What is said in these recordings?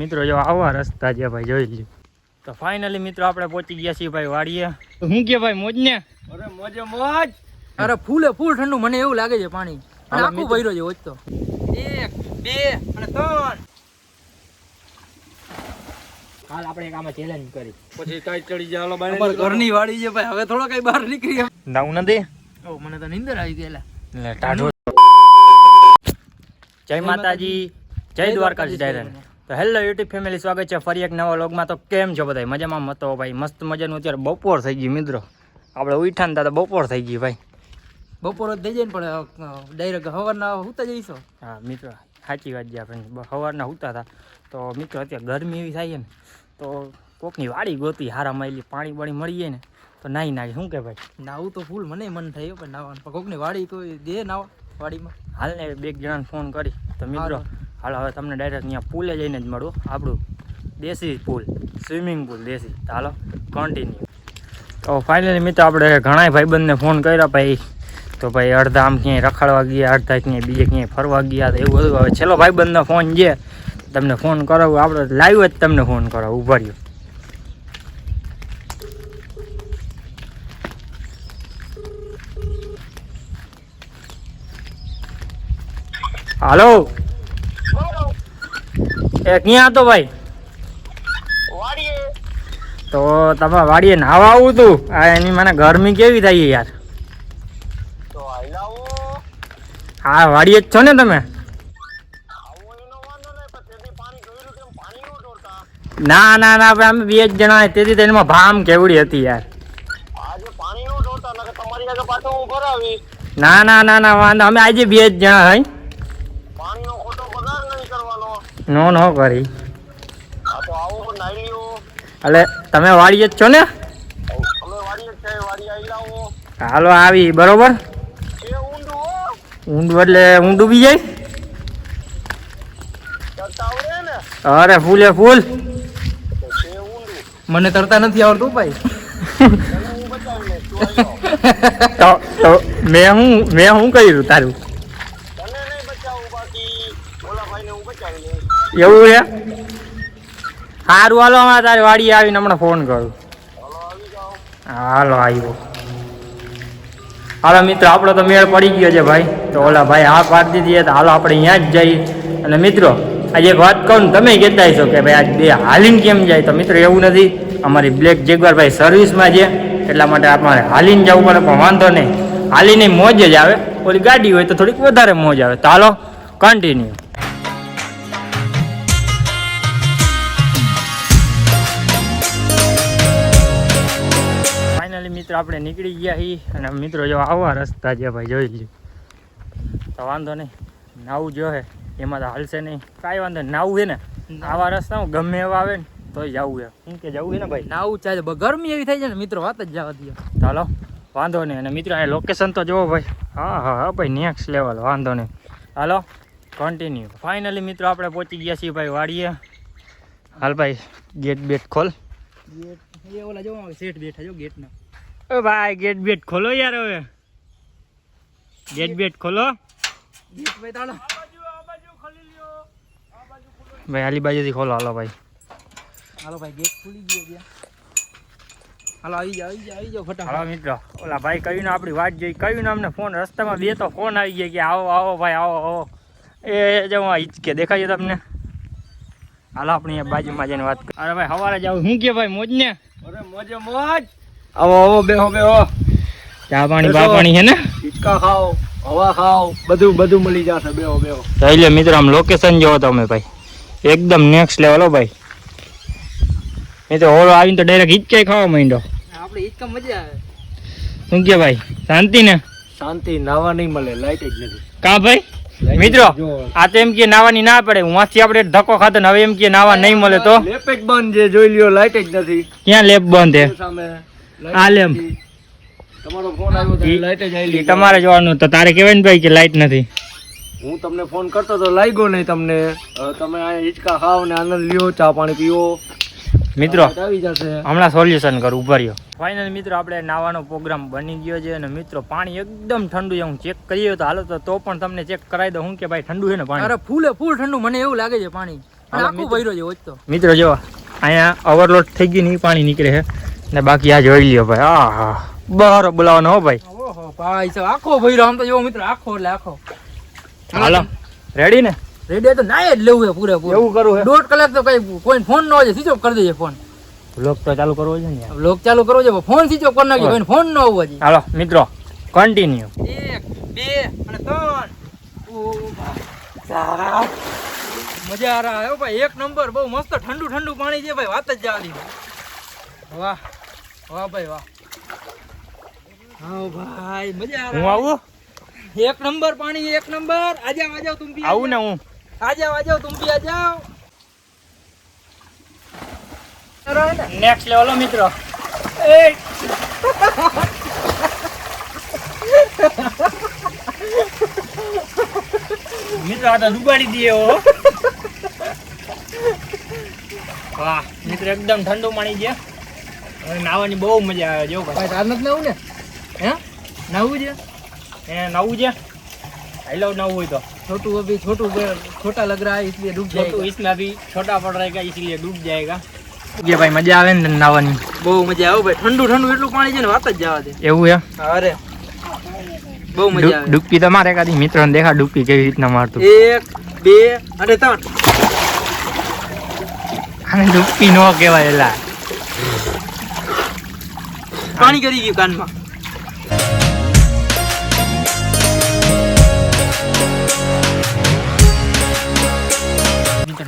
મિત્રો જો આવા રસ્તા છે ભાઈ જોઈ લ્યો. તો ફાઇનલી મિત્રો આપણે પહોંચી ગયા છીએ ભાઈ વાડીએ. હું કે ભાઈ મોજ ને? અરે મોજે મોજ. અરે ફૂલે ફૂલ ઠંડુ મને એવું લાગે છે પાણી. અને આખું ભર્યો છે ઓછતો એક બે અને ત્રણ. હાલ આપણે એક આમાં ચેલેન્જ કરી. પછી ટાઈટ ચડી જાય ઘરની વાડી છે ભાઈ હવે થોડો કઈ બહાર નીકળી નાવું ઓ મને તો નીંદર આવી એટલે ટાઢો. જય માતાજી જય દ્વારકાજી જય તો હેલો યુટ્યુબ ફેમિલી સ્વાગત છે ફરી એક નવા લોગમાં તો કેમ છો બધા મજામાં મતો ભાઈ? મસ્ત મજાનું અત્યારે બપોર થઈ ગઈ મિત્રો. આપણે ઉઠા ને તો બપોર થઈ ગઈ ભાઈ. બપોર જ થઈ જાય ને પણ ડાયરેક્ટ સવારના હુતા જઈશો. હા મિત્રો સાચી વાત છે આપણે સવારના હુતા હતા તો. મિત્રો અત્યારે ગરમી એવી થાય ને તો કોકની વાડી ગોતી હારા માયલી પાણી બાણી મળી જાય ને તો નાહી નાખે. શું કે ભાઈ? નાવું તો ફૂલ મને મન થયું પણ નાવાનું પણ કોકની વાડી કોઈ દે નાવા વાડીમાં. હાલ ને બે જણાને ફોન કરી. તો મિત્રો હાલ, હવે તમને ડાયરેક્ટ અહીંયા પુલે જઈને જ મળું. આપણું દેશી પુલ સ્વિમિંગ પુલ દેશી. હાલો કન્ટિન્યુ તો ફાઇનલી મિત્રો, આપણે ઘણા ભાઈબંધને ફોન કર્યા ભાઈ. તો ભાઈ અડધા આમ ક્યાંય રખાડવા ગયા, અડધા ક્યાંય બીજે ક્યાંય ફરવા ગયા, તો એવું બધું. હવે છેલ્લો ભાઈબંધનો ફોન છે. તમને ફોન કરાવું. આપણે લાઈવ જ તમને ફોન કરાવું. ઊભા રહ્યો. હાલો. એ ક્યાં હતો ભાઈ? તો તમારે વાડીએ નાવા આવું તું. આ એની મને ગરમી કેવી થાય યાર. હા વાડીએ જ છો ને તમે? ના ના ના અમે બે જ જણા તેથી તો ભામ કેવડી હતી યાર. ના ના ના ના વાંધો. અમે આજે બે જ જણા હઈ નો નો કરી. એટલે તમે વાડીએ જ છો ને? હાલો આવી બરોબર? ઊંડું એટલે ઊંડું ડૂબી જાય? અરે ફૂલે ફૂલ. મને તરતા નથી આવડતું ભાઈ. મેં હું મેં શું કર્યું તારું? એવું છે? સારું હાલો હમણાં તારી વાડી આવીને હમણાં ફોન કરું. હાલો આવ્યો હાલો, મિત્રો, આપણો તો મેળ પડી ગયો છે ભાઈ. તો ઓલા ભાઈ હા પાડી દીધી તો હાલો, આપણે અહીંયા જ જઈએ. અને મિત્રો, આજે એક વાત કહું તમે કહેતા છો કે ભાઈ આજ બે હાલીને કેમ જાય? તો મિત્રો, એવું નથી. અમારી બ્લેક જેગવાર ભાઈ સર્વિસમાં છે, એટલા માટે અમારે હાલીને જવું પડે, પણ વાંધો નહીં. હાલીને મોજ જ આવે. ઓલી ગાડી હોય તો થોડીક વધારે મોજ આવે. તો હાલો કન્ટિન્યુ મિત્રો આપણે નીકળી ગયા છીએ અને મિત્રો જો આવા રસ્તા છે ભાઈ જોઈ લ્યો. તો વાંધો નહીં. નાવું જો હે એમાં તો હાલશે નહીં. કાંઈ વાંધો નાવું છે ને આવા રસ્તા ગમે એવા આવે ને તોય જવું છે શું કે જવું છે ને ભાઈ? નાવું ચાલે. ગરમી એવી થાય છે ને મિત્રો વાત જ જવા દો ચાલો વાંધો નહીં. અને મિત્રો અહીંયા લોકેશન તો જુઓ ભાઈ. હા હા હા ભાઈ નેક્સ્ટ લેવલ વાંધો નહીં. હાલો કન્ટિન્યુ ફાઇનલી મિત્રો આપણે પહોંચી ગયા છીએ ભાઈ વાડીએ. હાલ ભાઈ ગેટ બેટ ખોલ. ગેટ એ ઓલા જોવા સેટ બેઠા જો ગેટના ઓ ભાઈ ગેટ બેટ ખોલો યાર હવે. ગેટ બેટ ખોલો. ભાઈ આલી બાજુથી ખોલો. હાલો ભાઈ. હાલો ભાઈ ગેટ ખુલી ગયો ત્યાં. હાલો આવી જાઓ આવી જાઓ આવી જાઓ ફટાફટ. હાલો મિત્રો. ઓલા ભાઈ કયું આપણી વાત જોઈ. કયું અમને ફોન? રસ્તામાં બે તો ફોન આવી ગયા કે આવો આવો ભાઈ આવો આવો. એ જો આ હિચકે દેખાય છે તમને. હાલો આપણી બાજુમાં જઈને વાત કરી અરે ભાઈ સવારે જાવ હું કે ભાઈ મોજ ને અરે મોજે મોજ. આવો આવો બેહો બેહો. ચા પાણી બા પાણી છે ને? હિચકા ખાઓ હવા ખાઓ બધું બધું મળી જશે. બેહો બેહો. થઈ લે મિત્રો આમ લોકેશન જોવો તમે ભાઈ. એકદમ નેક્સ્ટ લેવલ હો ભાઈ. મિત્રો તો ઓલો આવીને તો ડાયરેક્ટ હિચકે ખાવા માંડ્યો. આપણે હિચકા મજા આવે. શું કે ભાઈ? શાંતિ ને? શાંતિ નાવા નહીં મળે લાઈટ જ નથી. કા ભાઈ? મિત્રો આ તો એમ કે નાવાની ના પડે. વાંચી આપણે ધક્કો ખાતો ને હવે એમ કે નાવા નહીં મળે તો? લેપ જ બંધ છે જોઈ લ્યો લાઈટ જ નથી. ક્યાં લેપ બંધ છે? સામે. આ લેમ. નથી. તમારો ફોન આવ્યો તો લાઈટ જ આવી તમારે જોવાનું તો તારે કહેવાય ને ભાઈ કે લાઈટ નથી? હું તમને ફોન કરતો તો લાગ્યો નહીં તમને. તમે આ હિચકા ખાવ ને આનંદ લ્યો ચા પાણી પીવો. મિત્રો હમણાં સોલ્યુશન કરું ઊભા રહ્યો. ફાઇનલ મિત્રો આપણે નાવાનો પ્રોગ્રામ બની ગયો છે અને મિત્રો પાણી એકદમ ઠંડુ છે. હું ચેક કરીએ તો હાલો તો તો પણ તમને ચેક કરાવી દઉં હું કે ભાઈ ઠંડુ છે ને પાણી? અરે ફૂલે ફૂલ ઠંડુ મને એવું લાગે છે પાણી. આખું ભર્યો છે તો. મિત્રો જો અહીંયા ઓવરલોડ થઈ ગયું નહીં પાણી નીકળે છે. ને બાકી આ જોઈ લ્યો ભાઈ. આ હા બહાર બોલાવાનો હો ભાઈ. ઓહો ભાઈ સાહેબ આખો ભર્યો આમ તો જો મિત્ર આખો એટલે આખો. હાલો. રેડી ને? રેડી તો નાય જ લેવું છે પૂરેપૂરું. એવું કરવું છે દોઢ કલાક તો કઈ કોઈ ફોન ન હોય સ્વિચ ઓફ કરી દેજે ફોન બ્લોક તો ચાલુ કરવો છે ને બ્લોક લોક ચાલુ કરવો છે ફોન સ્વિચ ઓફ કરી નાખજો કોઈ ફોન ન હોવો જોઈએ. હાલો મિત્રો કન્ટિન્યુ એક બે અને ત્રણ. મજા આ રહ્યા ભાઈ એક નંબર બહુ મસ્ત ઠંડુ ઠંડુ પાણી છે ભાઈ વાત જ દી. વાહ. વાહ ભાઈ વાહ. હા ભાઈ મજા આવે. હું આવું? એક નંબર પાણી એક નંબર. આજે આજા તું ભી આવું ને હું. આજે આજા તું અરે ને. નેક્સ્ટ લેવલ મિત્રો. મિત્રો આ તો ડુબાડી હો. વાહ મિત્રો એકદમ ઠંડુ પાણી છે. હવે નાવાની બહુ મજા આવે જો ભાઈ ભાઈ તાર નથી લેવું ને હે નવું છે એ નવું છે આઈ લવ નવું હોય તો छोटू अभी छोटू ब- छोटा लग रहा है इसलिए डूब तो जाएगा इसमें अभी छोटा पड़ रहेगा इसलिए डूब जाएगा ये भाई मजा આવે ને નાવાની બહુ મજા આવે ભાઈ ઠંડુ ઠંડુ એટલું પાણી છે ને વાત જ જવા દે એવું એમ અરે બહુ મજા આવે ડૂબકી તો મારે કાદી મિત્રોને દેખા ડૂબકી કેવી રીતના મારતું એક બે અને ત્રણ આને ડૂબકી નો કહેવાય એલા પાણી કરી ગયું કાનમાં.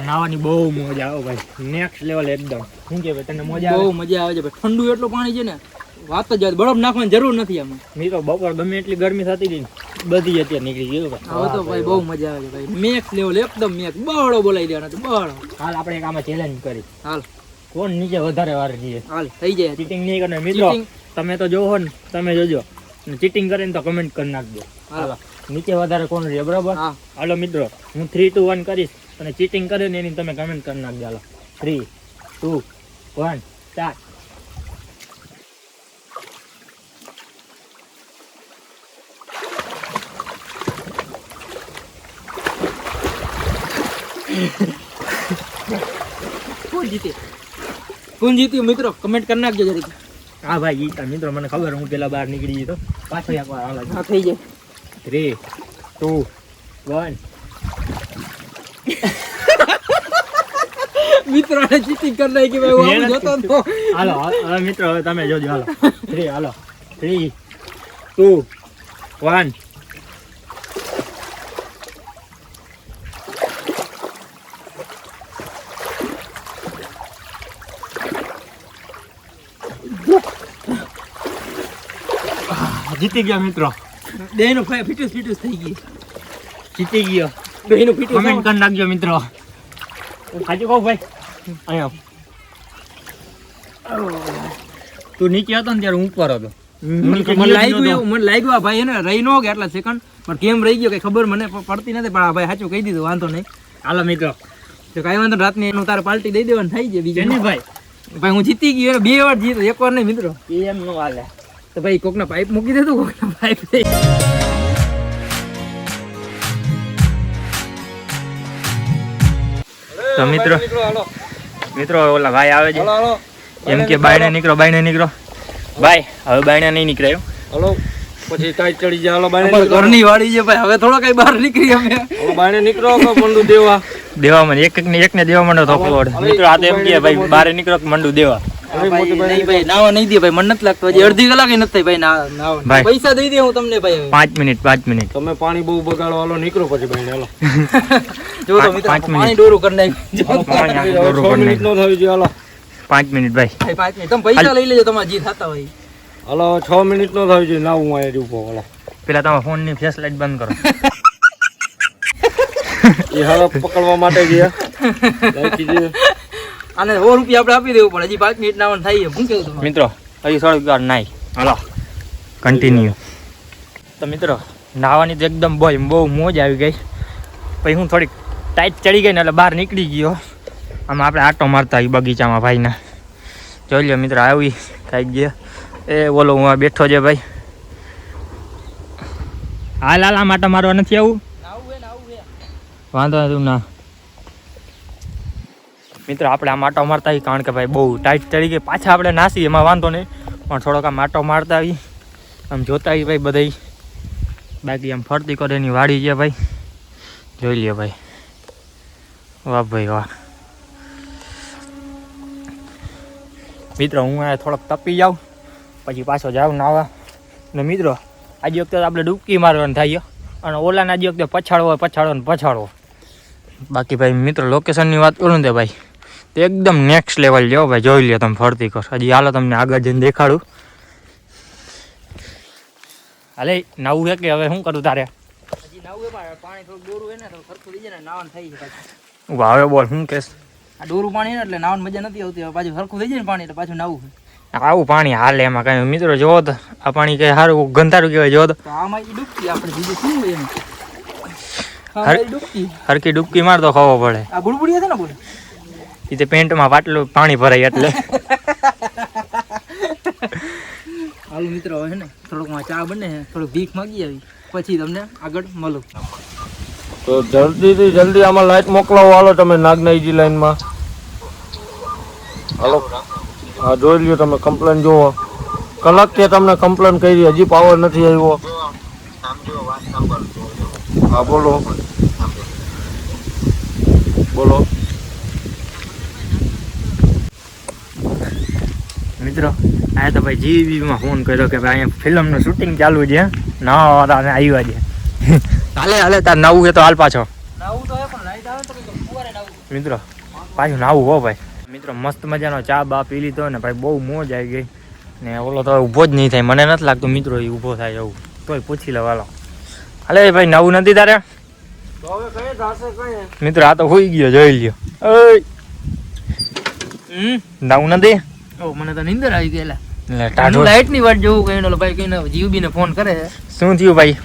નાવાની બહુ મજા આવે ભાઈ. નેક્સ્ટ લેવલ એકદમ. શું કે ભાઈ તને મજા બહુ મજા આવે છે ભાઈ. ઠંડુ એટલું પાણી છે ને વાત જ બરફ નાખવાની જરૂર નથી આમાં. મિત્રો બપોર ગમે એટલી ગરમી થતી હતી બધી અત્યારે નીકળી ગયું હવે તો ભાઈ બહુ મજા આવે છે ભાઈ. મેક્સ લેવલ એકદમ મેક્સ બહળો બોલાવી દેવાનો છે બહળો હાલ આપણે એક આમાં ચેલેન્જ કરી. હાલ. કોણ નીચે વધારે વાર જઈએ હાલ થઈ જાય ચીટિંગ નહીં કરે મિત્રો તમે તો જોવો ને તમે જોજો. ચીટિંગ કરીને તો કમેન્ટ કરી નાખજો. હાલો. નીચે વધારે કોણ રહે બરાબર? હાલો મિત્રો હું થ્રી ટુ વન કરીશ અને ચીટિંગ કરે ને એની તમે કમેન્ટ કરી નાખજો. હાલો. થ્રી ટુ વન સ્ટાર્ટ કોણ જીતે? કોણ જીત્યું મિત્રો કમેન્ટ કરી નાખજો જરીક. હા ભાઈ જીતા મિત્રો મને ખબર હું પેલા બહાર નીકળી ગયો તો. પાછો એકવાર હાલો હા થઈ જાય. થ્રી ટુ વન મિત્રોને ચીટિંગ કરી નાખી ભાઈ હું જોતો હતો. હાલો હવે મિત્રો હવે તમે જોજો હાલો. થ્રી હાલો. થ્રી ટુ વન જીતી ગયા મિત્રો. બેનો ફિટસ ફિટુસ થઈ ગઈ. જીતી ગયો. બેનો ફિટસ કમેન્ટ કરી નાખજો મિત્રો. સાચું કહું ભાઈ. અહીંયા. તું નીચે હતો ને ત્યારે હું ઉપર હતો. મને લાગ્યું એવું મને લાગ્યું ભાઈ એને રહી નો ગયા એટલા સેકન્ડ પણ કેમ રહી ગયો કઈ ખબર મને પડતી નથી પણ આ ભાઈ સાચું કહી દીધું વાંધો નહીં. હાલો મિત્રો. તો કાંઈ વાંધો રાતની એનું તારે પાર્ટી દઈ દેવાનું થઈ જાય બીજા ભાઈ? ભાઈ હું જીતી ગયો બે વાર જીતો એક વાર નહીં મિત્રો. એમ નું હાલે. તો ભાઈ કોકના પાઇપ મૂકી દેતું કોકના પાઇપ તો મિત્રો મિત્રો ઓલા ભાઈ આવે છે. એમ કે બાયણે નીકળો બાયણે નીકળો. ભાઈ હવે બાયણે નહીં નીકળાયો હલો. પછી કાઈ ચડી જાય. હલો બાયણે ઘરની વાડી છે ભાઈ હવે થોડો કઈ બહાર નીકળી અમે. બાયણે નીકળો કે મંડુ દેવા. દેવામાં એક એક ને એક ને દેવા માંડો તો મિત્રો આ તો એમ કે ભાઈ બારે નીકળો કે મંડું દેવા. હા ભાઈ, નહીં ભાઈ નાવા નહીં દે ભાઈ મને નથી અડધી કલાક નથી થઈ ભાઈ ના નાવા. ભાઈ. પૈસા દઈ દે હું તમને પાંચ મિનિટ છ નો ભાઈ. ભાઈ પાંચ મિનિટ. તમે પૈસા લઈ લેજો તમારા જે થતા હોય. હાલો છ મિનિટ નો નાવું અહીંયા ઊભો હાલો. પેલા તમે ફોનની ફેસ લાઈટ બંધ કરો. એ હાલો પકડવા માટે ગયા. અને સો રૂપિયા આપણે આપી દેવું પડે હજી પાંચ મિનિટ ના થાય શું કેવું મિત્રો હજી સો વાર નાઈ. હાલો. કન્ટિન્યુ તો મિત્રો નાવાની તો એકદમ બહુ બહુ મોજ આવી ગઈ. પછી હું થોડીક ટાઈટ ચડી ગઈ ને એટલે બહાર નીકળી ગયો. આમાં આપણે આટો મારતા આવી બગીચામાં ભાઈના. જોઈ લો મિત્રો આવી ખાઈ ગયા. એ બોલો હું આ બેઠો છે ભાઈ. હાલ હાલ આમ આટો મારવા નથી આવું? વાંધો નથી ના. મિત્રો, આપણે આ માટો મારતા આવી કારણ કે ભાઈ બહુ ટાઈટ તરીકે પાછા આપણે નાસી એમાં વાંધો નહીં. પણ થોડોક આ માટો મારતા આવી આમ જોતા આવી ભાઈ બધાય. બાકી આમ ફરતી કરે એની વાડી છે ભાઈ. જોઈ લે ભાઈ. વાહ ભાઈ વાહ. મિત્રો, હું આ થોડોક તપી જાઉં. પછી પાછો જાઉં નાવા. ને મિત્રો, આજે વખતે આપણે ડૂબકી મારવાનું થાય અને ઓલાને આજે વખતે પછાડવો પછાડવો ને પછાડવો. બાકી ભાઈ મિત્રો લોકેશનની વાત કરું ને ભાઈ. તે એકદમ નેક્સ્ટ લેવલ જેવો ભાઈ જોઈ લ્યો તમે ફરતી કરો હજી હાલો તમને આગળ જઈને દેખાડું. હાલે નવું છે કે હવે શું કરું તારે? હવે બોલ શું કેસ આ દોરું પાણી એટલે નાવન મજા નથી આવતી. હવે પાછું સરખું થઈ જાય ને પાણી એટલે પાછું નાવું આવું પાણી હાલે એમાં કઈ. મિત્રો જોવો તો આ પાણી કઈ સારું ગંધારું કહેવાય જોવો તો. આમાં ડૂબકી આપણે બીજું શું હોય એમ હા, હર- ઈ ડૂબકી. હરકી ડૂબકી માર તો ખબર પડે. આ બુડબુડી છે ને બોલ? એ તે પેન્ટમાં વાટલું પાણી ભરાય એટલે. હાલો મિત્રો હવે છે ને થોડોક ચા બને થોડુંક ભીખ માગી આવી. પછી તમને આગળ મળું. તો જલ્દીથી જલ્દી આમાં લાઈટ મોકલાવો. હાલો તમે નાગનાઈજી લાઈનમાં હાલો. હા જોઈ લ્યો તમે કમ્પ્લેન જુઓ કે તમને કમ્પ્લેન કરી હજી પાવર નથી આવ્યો. હા બોલો. બોલો. મિત્રો આ તો ભાઈ જીવીમાં ફોન કર્યો કે ભાઈ અહીંયા ફિલ્મનું શૂટિંગ ચાલુ છે ના વાળાને આવ્યા છે. હાલે હાલે તાર નવું છે તો હાલ પાછો. મિત્રો પાછું નાવું હો ભાઈ. મિત્રો મસ્ત મજાનો ચા બા પી લીધો ને ભાઈ બહુ મોજ આવી ગઈ. ને ઓલો તો ઊભો જ નહીં થાય મને નથી લાગતું મિત્રો એ ઊભો થાય એવું. તોય પૂછી લે વાલો હાલે ભાઈ નવું નથી તારે? મિત્રો આ તો હોઈ ગયો જોઈ લ્યો. નવું નથી? ઓ મને તો નીંદર આવી ગયેલા લાઈટની વાત જોવું કઈ ભાઈ કઈ જીવબી ને ફોન કરે. શું થયું ભાઈ?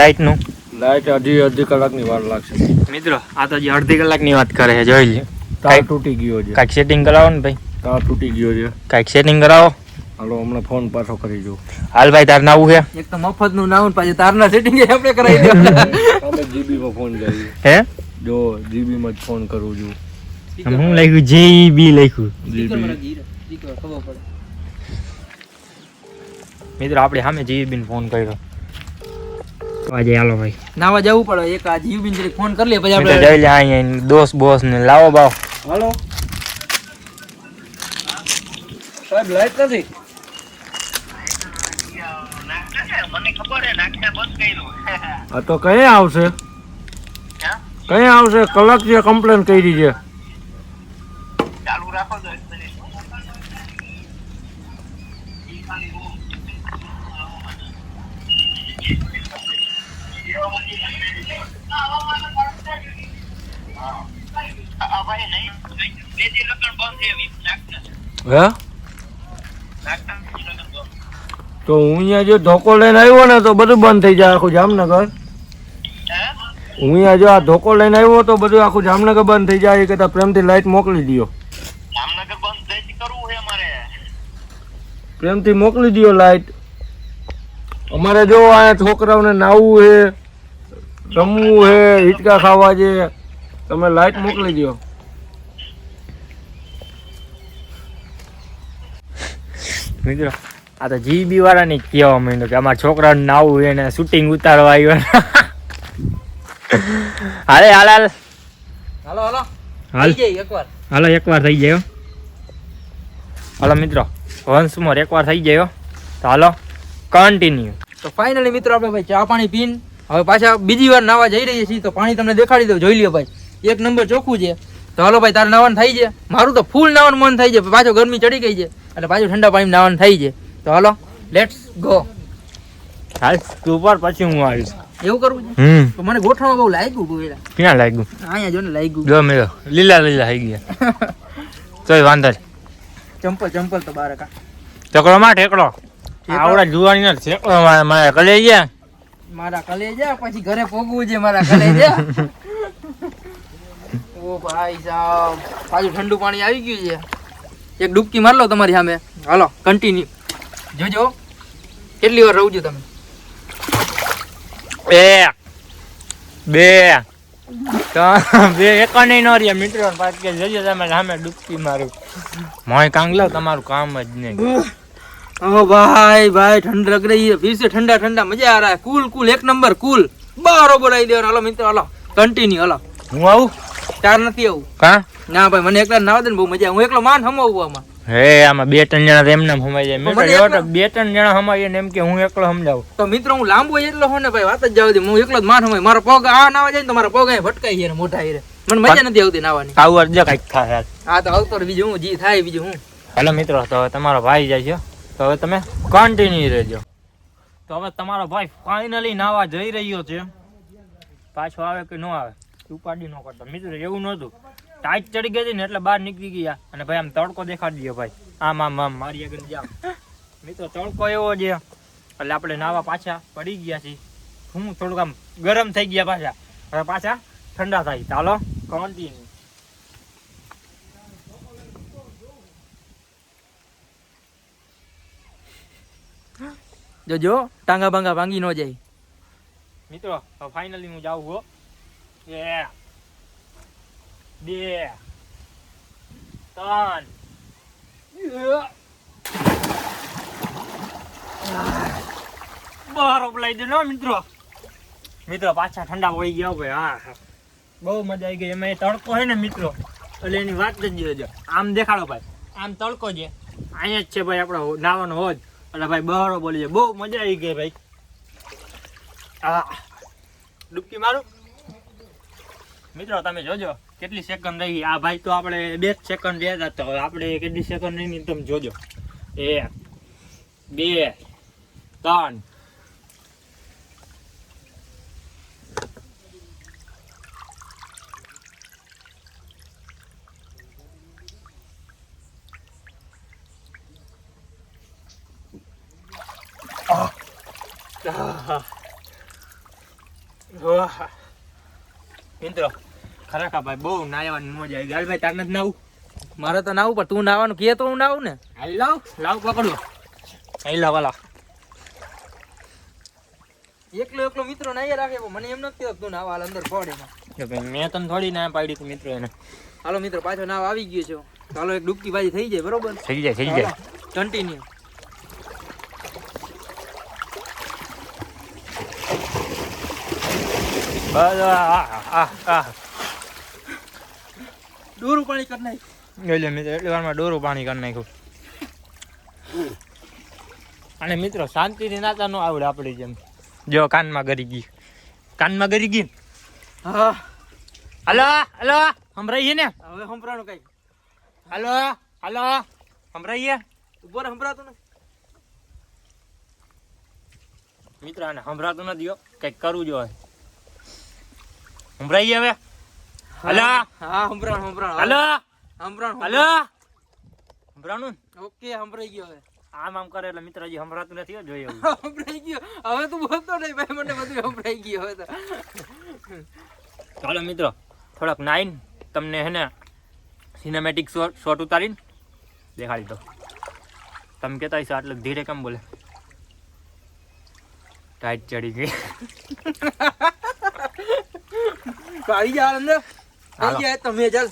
લાઇટનું લાઈટ અઢી અડધી કલાકની વાર લાગશે. મિત્રો આ તો અડધી કલાકની વાત કરે છે જોઈ તાર તૂટી ગયો છે. કાંઈક સેટિંગ કરાવો ને ભાઈ. તાર તૂટી ગયો છે. કાંઈક સેટિંગ કરાવો. હાલો હમણાં ફોન પાછો કરી જો હાલ ભાઈ તાર નાવું છે? એક તો મફતનું નાવું પાછું પાછું તારના સેટિંગ આપણે કરાવી દે. અમે જીબીમાં ફોન કરીએ હે? જો જીબીમાં જ ફોન કરું છું. હું લખ્યું? જેબી લખ્યું. જીબી. ખબર પડે. મિત્રો આપણે સામે જીબી ને ફોન કર્યો. આજે હાલો ભાઈ. નાવા જવું પડે. એક આ જીવબી ને ફોન કરી લે પછી આપણે જઈ લે અહીંયા દોસ્ત બોસ ને લાવો બાવ. હાલો. સાહેબ લાઈટ નથી? હા તો કઈ આવશે? કઈ આવશે? કલાક જે કમ્પ્લેન કરી છે. હે? તો હું અહીંયા જો ધોકો લઈને આવ્યો ને તો બધું બંધ થઈ જાય આખું જામનગર. હું? અહીંયા જો આ ધોકો લઈને આવ્યો તો બધું આખું જામનગર બંધ થઈ જાય એ કરતા પ્રેમથી લાઈટ મોકલી દો પ્રેમથી મોકલી દો લાઈટ. અમારે જો આ છોકરાઓને નાવું છે રમવું છે હિચકા ખાવા છે તમે લાઈટ મોકલી દો મિત્રો આ તો જીબી વાળા ને કહેવા માંડ્યો કે અમારા છોકરાને નાવું એને શૂટિંગ ઉતારવા આવ્યો હાલે હાલ હાલ. હાલો હાલો. હાલ. થઈ જાય એકવાર. હાલો એકવાર થઈ ગયો. હાલો મિત્રો. વંશમોર મોર એકવાર થઈ ગયો. તો હાલો કન્ટિન્યુ તો ફાઇનલી મિત્રો આપણે ભાઈ ચા પાણી પીન હવે પાછા બીજી વાર નાવા જઈ રહીએ છીએ. તો પાણી તમને દેખાડી દઉં. જોઈ લ્યો ભાઈ. એક નંબર ચોખ્ખું છે. તો હાલો ભાઈ તારે નાવાનું થાય છે. મારું તો ફૂલ નાવાનું મન થાય છે. પાછો ગરમી ચડી ગઈ છે. એટલે પાછું ઠંડા પાણી નાવાનું થાય છે તો હાલો લેટ્સ ગો હાલ તું ઉપર પછી હું આવીશ. એવું કરવું છે? હમ. તો મને ગોઠણમાં બહુ લાગ્યું બહુ ક્યાં લાગ્યું? અહીંયા જો ને લાગ્યું. જો લીલા લીલા થઈ ગયા. તોય વાંધો ચંપલ ચંપલ તો બાર કા ચકડો માં ઠેકડો આવડા જુવાની ના ઠેકડો મારે કલે ગયા મારા કલેજા પછી ઘરે પોગવું છે મારા કલેજા. ઓ ભાઈ સાહેબ પાછું ઠંડુ પાણી આવી ગયું છે. એક ડૂબકી માર લો તમારી સામે હાલો કન્ટિન્યુ જોજો કેટલી વાર રહું છું તમે એક બે તો બે એકાને ન રહ્યા મિત્રો પાછ કે જજો તમે સામે ડૂબકી મારું મોય કાંગલો તમારું કામ જ નહીં ओ भाई भाई ठंड लग रही है फिर से ठंडा ठंडा मजा आ रहा है कूल कूल एक नंबर कूल બારો બોલાવી દેવાનો હાલો મિત્રો હાલો કન્ટિન્યુ હાલો હું આવું ચાર નથી આવું. કા? ના ભાઈ મને એકલા નાવા દે ને બહુ મજા હું એકલો માન હમાવું આમાં. હે આમાં બે ત્રણ જણા એમને સમાઈ જાય. મેં તો બે ત્રણ જણા હમાઈએ ને એમ કે હું એકલો સમજાવું. તો મિત્રો હું લાંબો એટલો ને ભાઈ વાત જ જાવ દે. હું એકલો જ માન હમાય મારો પગ આ નાવા જાય ને તો મારા પગ અહીં ભટકાઈ જાય મોટા હીરે. મને મજા નથી આવતી નાવાની. આવું અર્જ કંઈક થાય આ તો આવતો બીજું હું? જી થાય બીજું હું? હાલો મિત્રો તો હવે તમારો ભાઈ જાય છે. તો હવે તમે કન્ટિન્યુ રહેજો. તો હવે તમારો ભાઈ ફાઇનલી નાવા જઈ રહ્યો છે. પાછો આવે કે ન આવે? ઉપાડી ન કરતો. મિત્ર, એવું નહોતું ટાઈટ ચડી ગઈ ને એટલે બહાર નીકળી ગયા. અને ભાઈ આમ તડકો દેખાડી દયો ભાઈ. આમ આમ આમ, મારી આગળ જામ મિત્રો, તડકો એવો છે. એટલે આપણે નાવા પાછા પડી ગયા છીએ. હું થોડુંક આમ ગરમ થઈ ગયા પાછા. હવે પાછા ઠંડા થાય. ચાલો કન્ટિન્યુ જોજો, ટાંગા ભાંગા ભાંગી ન જાય. મિત્રો ફાઇનલી હું જાઉં હો. એ બે ત્રણ બરફ લઈ દે મિત્રો. મિત્રો પાછા ઠંડા પડી ગયા ભાઈ હા હા. બહુ મજા આવી ગઈ. એમાં એ તડકો છે ને મિત્રો એટલે એની વાત જ જોજો આમ દેખાડો ભાઈ. આમ તડકો છે. અહીંયા જ છે ભાઈ આપણો નાવાનો હોજ. એટલે ભાઈ બહારો બોલી જાય. બહુ મજા આવી ગઈ ભાઈ. આ ડૂબકી મારું? મિત્રો, તમે જોજો, કેટલી સેકન્ડ રહી. આ ભાઈ તો આપણે બે સેકન્ડ રહ્યા હતા હવે આપણે કેટલી સેકન્ડ રહી તમે જોજો. એક, બે, ત્રણ. આહ. વાહ. મિત્રો ખરેખર ભાઈ બહુ નાયવાની મજા આવી. ગાલભાઈ તાર નથી નાવું? મારે તો નાવું પણ તું નાવાનું કહે તો હું નાવું ને. હાલી લાવ લાવ પકડો. હાલી લાવ લાવ. એકલો એકલો મિત્રો નાઈ રાખે મને એમ નથી કહેતો તું નાવા હાલ અંદર પડ એમાં ભાઈ મેં તને થોડી ના પાડી તું મિત્રો એને. હાલો મિત્રો પાછો નાવ આવી ગયો છે. ચાલો એક ડૂબકી બાજી થઈ જાય બરોબર? થઈ જાય થઈ જાય. કન્ટિન્યુ બસ આ આ આ. દોરું પાણી કરી નાખ્યું. એટલે મિત્રો એટલી વારમાં ડોરું પાણી કરી નાખ્યું. અને મિત્રો શાંતિથી નાતા ન આવડે આપણી જેમ. જો કાનમાં ગરી ગઈ. કાનમાં ગરી ગઈ હા. હલો હલો સંભળાઈએ ને? હવે સંભળાણું કઈ હલો હલો સંભળાઈએ ઊભો રે સંભળાતું ને મિત્રો આને સંભળાતું નથી કંઈક કંઈક કરવું જોઈએ. સંભળાઈએ હવે? હલો? હા સંભળાણ સંભળાણ હલો? સંભળાણ હલો? સંભળાનું ઓકે સંભળાઈ ગયો હવે. આમ આમ કરે એટલે મિત્ર હજી નથી જોઈએ એવું ગયો. હવે તું બોલતો નહીં ભાઈ મને બધું સંભળાઈ ગયો હવે તો. ચાલો મિત્રો થોડાક નાઈન. તમને હે ને સિનેમેટિક શોટ ઉતારીને દેખાડી દો તમે કહેતા હશો આટલે ધીરે કેમ બોલે? ટાઈટ ચડી ગઈ. તો ગયા અંદર. આવી જાય તમે ચાલ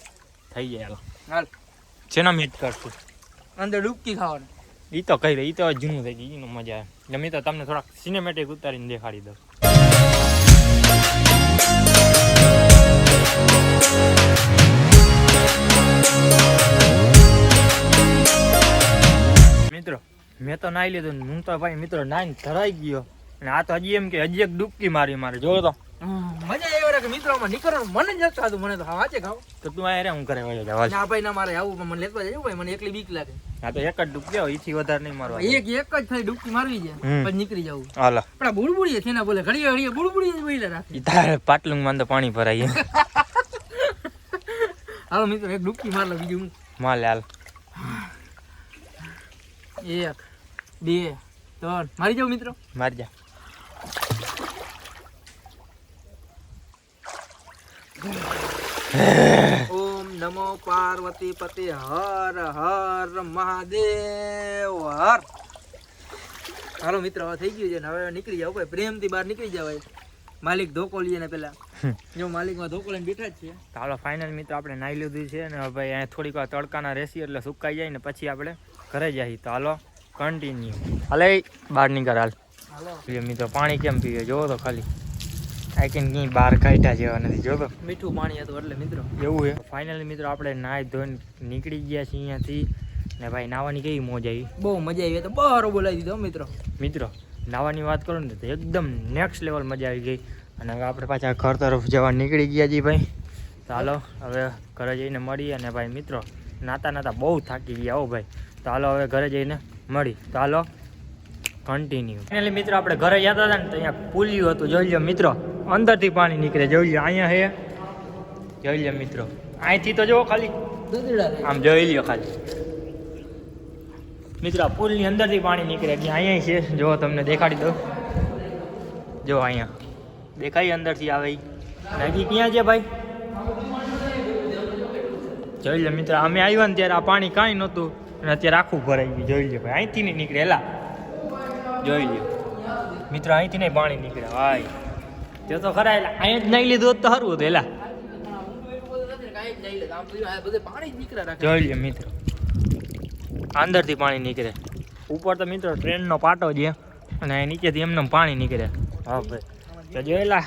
થઈ જાય હાલો. હાલ. શેના મીટ કરશું? અંદર ડૂબકી ખાવાનું. એ તો કહી એ તો જૂનું થઈ ગયું એનું મજા આવે. મિત્રો તમને થોડાક સિનેમેટિક ઉતારીને દેખાડી દઉં. મિત્રો મેં તો નાઈ લીધું હું તો ભાઈ મિત્રો નાઈને ધરાઈ ગયો. અને આ તો હજી એમ કે હજી એક ડૂબકી મારી મારે જોયો તો. મજા એવી મિત્રોમાં નીકળવાનું મને જ નથી મને તો ખાવ. તો તું આ હું કરે વયો જવા ના ભાઈ ના મારે આવું પણ મને લેતો ભાઈ મને એકલી બીક લાગે. તો એક જ ડૂબકી વધારે નહીં મારવા એક એક જ થઈ ડૂબકી મારવી છે પછી નીકળી જવું. હાલો. પણ આ બુડબુડીએ છે ને બોલે ઘડીએ ઘડીએ બુડબુડીએ જ બોલે રાખે. તારે પાટલું માં તો પાણી ભરાય. હાલો મિત્રો એક ડૂબકી માર લો બીજું માલ હાલ. એક બે ત્રણ. મારી જાવ મિત્રો? મારી જા. ઓમ નમો પાર્વતી પતિ હર હર મહાદેવ હર. હાલો મિત્ર હવે થઈ ગયું છે ને હવે નીકળી જાવ ભાઈ. પ્રેમથી બહાર નીકળી જાવ માલિક ધોકો લઈએ ને પેલા. જો માલિકમાં ધોકો લઈને બેઠા જ છે તો હાલો ફાઇનલ મિત્રો આપણે નાહી લીધું છે અને હવે ભાઈ અહીંયા થોડીક વાર તડકાના રેસી એટલે સુકાઈ જાય ને પછી આપણે ઘરે જઈએ. તો હાલો કન્ટિન્યુ હાલે બહાર નીકળ હાલ. હાલો. મિત્રો પાણી કેમ પીવે? જોવો તો ખાલી. આઈ કેન બહાર કાઢ્યા જેવા નથી જોતો મીઠું પાણી હતું એટલે મિત્રો. એવું છે? ફાઇનલી મિત્રો આપણે નાહી ધોઈને નીકળી ગયા છીએ અહીંયાથી. ને ભાઈ નાવાની કેવી મોજ આવી? બહુ મજા આવી તો બહાર બોલાવી દીધો મિત્રો. મિત્રો નાવાની વાત કરું ને તો એકદમ નેક્સ્ટ લેવલ મજા આવી ગઈ. અને હવે આપણે પાછા ઘર તરફ જવા નીકળી ગયા છીએ ભાઈ. ચાલો હવે ઘરે જઈને મળીએ અને ભાઈ મિત્રો નાતા નાતા બહુ થાકી ગયા હો ભાઈ. તો હાલો હવે ઘરે જઈને મળી. તો હાલો કન્ટિન્યુ ફાઇનલી મિત્રો આપણે ઘરે જતા હતા ને તો અહીંયા પુલિયું હતું. જોઈ લો મિત્રો અંદરથી પાણી નીકળે. જોઈ લો અહીંયા હે. જોઈ લો મિત્રો. અહીંથી તો જુઓ ખાલી. આમ જોઈ લ્યો ખાલી. મિત્રો પુલની અંદરથી પાણી નીકળે એટલે અહીંયા છે. જો તમને દેખાડી દઉં. જો અહીંયા. દેખાય અંદરથી આવે નદી ક્યાં છે ભાઈ? જોઈ લો મિત્રો અમે આવ્યા ને ત્યારે આ પાણી કાંઈ નહોતું. અને અત્યારે આખું ભરાઈ ગયું. જોઈ લો ભાઈ અહીંથી નહીં નીકળે. એલા જોઈ લ્યો. મિત્રો અહીંથી નહીં પાણી નીકળે. ભાઈ તે તો ખરા એટલે અહીંયા જ નહીં લીધું તો સારું હતું એલા. કાંઈ જ નહીં તો આ પાણી જ નીકળ્યા રાખે જોઈ લે મિત્રો. અંદરથી પાણી નીકળે. ઉપર તો મિત્રો ટ્રેનનો પાટો છે અને નીચેથી એમને પાણી નીકળે. હા ભાઈ. તો જોયેલા.